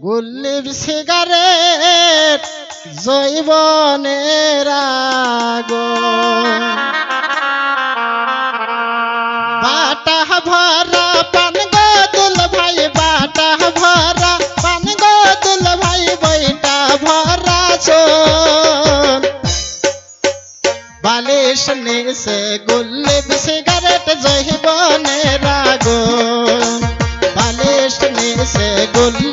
গুল্লির cigarette জৈবনের বাটা ভরা পান গদুল ভাই, বাটা ভরা পান গদুল ভাই, বইটা ভরা বালিশ নিসে গুল্লিব সিগারেট জৈবনের আগুন বালিশ নিসে গুল্লি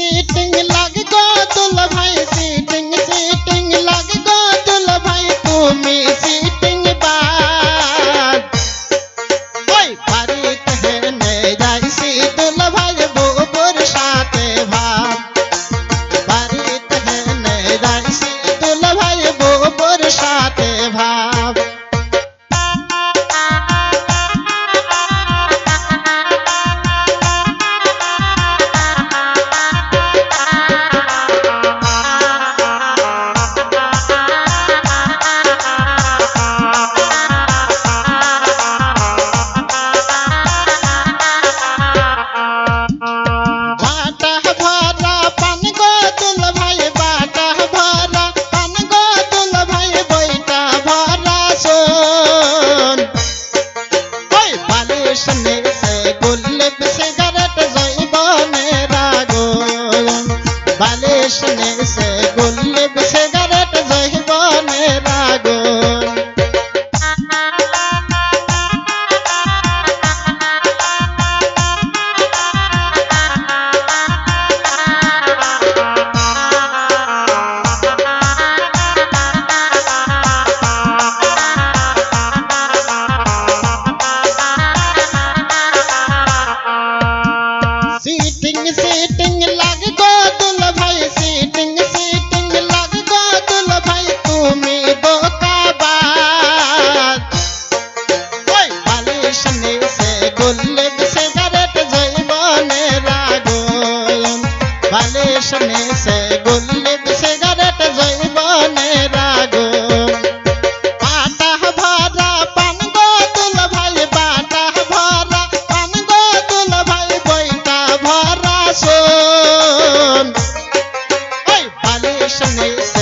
cheating like कृष्ण से गुल्लब सिगरेट जैबो ने रागो बालेश ने से गुल्लब सिगरेट National